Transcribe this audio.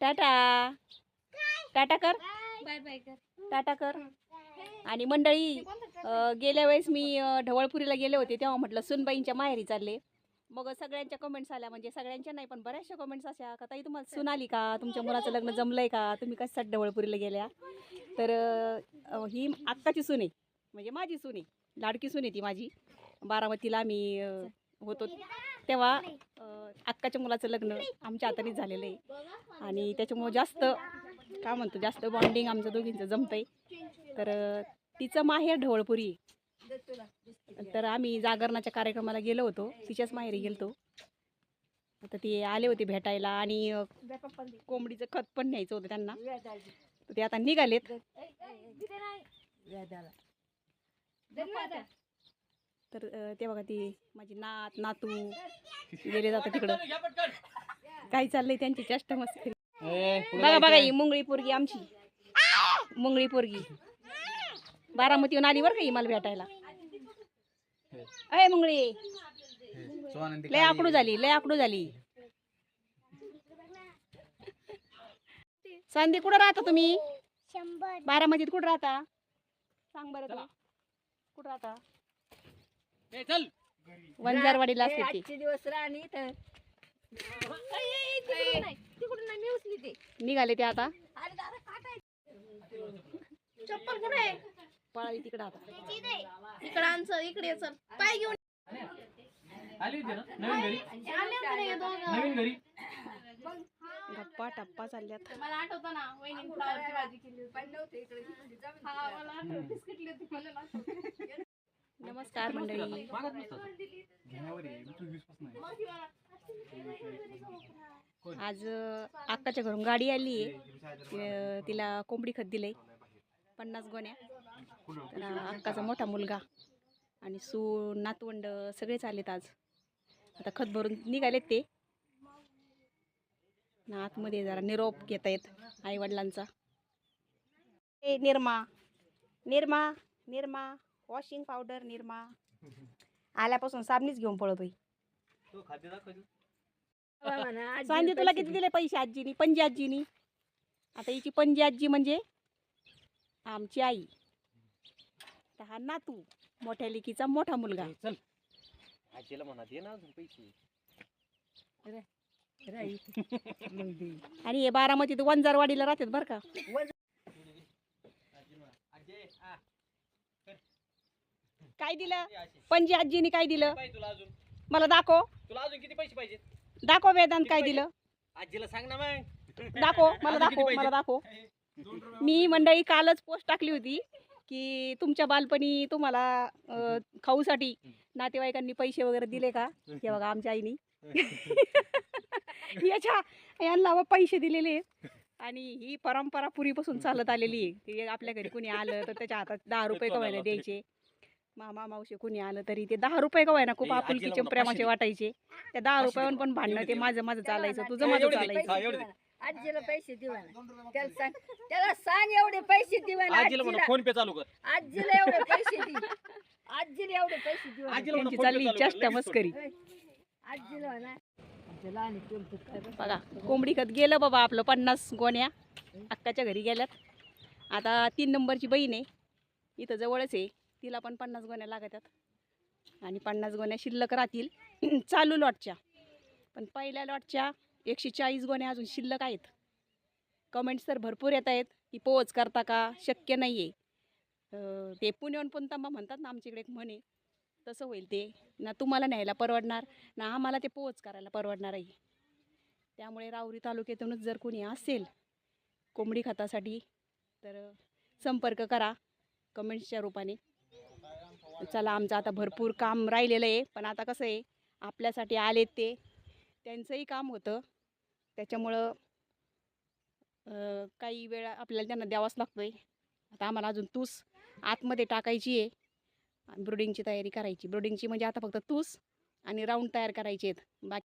टाटा. टाटा कर. Bye bye कर टाटा कर. आणि मंडळी गेल्या वेळेस मी ढवळपुरीला गेले होते तेव्हा म्हटलं सुनबाईंच्या माहेरी चालले. मग सगळ्यांच्या कमेंट्स आल्या म्हणजे सगळ्यांच्या नाही पण बऱ्याचशा कमेंट्स अशा का ताई तुम्हाला सुन आली का? तुमच्या मुलाचं लग्न जमलंय का? तुम्ही कशासाठी ढवळपुरीला गेल्या? तर ही आत्ताची सून आहे. म्हणजे माझी सून आहे. लाडकी सून आहे ती माझी. बारामतीला आम्ही होतो तेव्हा अक्काच्या मुलाचं लग्न आमच्या हातानेच झालेलं आहे. आणि त्याच्यामुळं जास्त काय म्हणतो जास्त बॉन्डिंग आमचं दोघींचं जमतंय. तर तिचं माहेर ढवळपुरी तर आम्ही जागरणाच्या कार्यक्रमाला गेलो होतो. तिच्याच माहेरी गेलतो. आता ते आले होते भेटायला आणि कोंबडीचं खत पण न्यायचं होतं त्यांना. ते आता निघालेत. तर तेव्हा ते बघा ती माझी नात नातू गेले जातात तिकडं काय चाललंय त्यांची चेष्टा मस्करी बघा बघा ही मुंगळी पोरगी आमची. मुंगळी पोरगी. बारामतीहून आली बरं का ही मला भेटायला? अय मुंगळी. लय आकडू झाली लय आकडू झाली. सांदी कुठं राहता तुम्ही? बारामतीत कुठं राहता? सांग बरं कुठं राहता? चल. वंजारवाडीला असते ती. आजचे दिवस राणी तर तिकडून नाही मी उचली ते निघाले ते आता. अरे दादा काटाय चप्पल कुठे पळाली तिकडं आता. इकडे आमचं इकडे चल. पाय घेऊन आली होती ना? नवीन घरी? आले होते ना हे दोघं. नवीन घरी? गप्पा टप्पा चालल्यात. मला आठवतं ना वहिनी फुलावरची भाजी केली होती हा मला आठवतं. बिस्किटली होती मला आठवतं. नमस्कार मंडळी. मागत नसतं घेण्यावर आहे तू विश्वास नाही मग ती मला आज अक्काच्या घरून गाडी आली आहे. तिला कोंबडी खत दिलंय. पन्नास गोण्या. तर अक्काचा मोठा मुलगा आणि सू नातवंड सगळेच आलेत आज. आता खत भरून निघालेत ते. ना आतमध्ये जरा निरोप घेत आहेत आईवडिलांचा. ए Nirma. Nirma Nirma. Washing powder Nirma. आल्यापासून साबणीच घेऊन पळतोय. सांगते तुला किती दिले पैसे आजीनी पणजी आजीनी. आता हिची पणजी आजी म्हणजे आमची आई. तर हा नातू मोठ्या लेकीचा मोठा मुलगा. चल. आजीला म्हणा दे ना अजून पैसे. आणि हे बारामतीत वंजारवाडीला राहतात बरं का. काय दिलं? पणजी आजीनी काय दिलं? पाहिजे तुला अजून. मला दाखव. तुला अजून किती पैसे पाहिजे दाखव वेदांत काय दिलं. आजीला सांग ना मग. दाखव मला दाखव? मला दाखव. मी मंडळी कालच पोस्ट टाकली होती की तुमच्या बालपणी तुम्हाला खाऊसाठी नातेवाईकांनी पैसे वगैरे दिले का? हे बघा आमच्या आईनी. याच्या यांना पैसे दिलेले आहेत. आणि ही परंपरा पूर्वीपासून चालत आलेली आहे. की आपल्या घरी कुणी आलं तर त्याच्या हातात दहा रुपये का व्हायला द्यायचे. मामा मावशी कुणी आलं तरी ते दहा रुपये का व्हायना खूप आपुलकीचे प्रेमाचे. वाटायचे त्या दहा रुपयावर. पण भांडणं ते. माझं माझं चालायचं तुझं माझं. चालायचं. आजीला पैसे दिवा ना त्याला सांग त्याला सांग एवढे पैसे दिवा ना आजीला फोन पे चालू कर आजीला एवढे पैसे दे आजीला एवढे पैसे दिवा ना. आजीला चालली चालू कर, चेष्टा मस्करी आजीला बरं. बघा कोंबडी खत गेलं बाबा आपलं पन्नास गोण्या अक्काच्या घरी गेल्यात आता तीन नंबरची बहीण आहे इथं जवळच आहे तिला पण पन्नास गोण्या लागतात आणि पन्नास गोण्या शिल्लक राहतील. चालू लॉटच्या. पण पहिल्या लॉटच्या एकशे चाळीस गोण्या अजून शिल्लक आहेत. कमेंट्स तर भरपूर येत आहेत. की पोच करता का? शक्य नाही आहे ते पुण्याहून पण तंबा म्हणतात ना आमच्याकडे एक म्हणे तसं होईल ते. ना तुम्हाला न्यायला परवडणार ना आम्हाला ते पोच करायला परवडणार आहे त्यामुळे राऊरी तालुक्यातूनच जर कोणी असेल कोंबडी खतासाठी तर संपर्क करा. कमेंट्सच्या रूपाने. चला आमचं आता भरपूर काम राहिलेलं आहे. पण आता कसं आहे आपल्यासाठी आले ते. त्यांचंही काम होतं. त्याच्यामुळं काही वेळा आपल्याला त्यांना द्यावाच लागतो आहे आता आम्हाला अजून तूस आतमध्ये टाकायची आहे. ब्रुडिंगची तयारी करायची. ब्रुडिंगची म्हणजे आता फक्त तूस आणि राऊंड तयार करायचे आहेत बाकी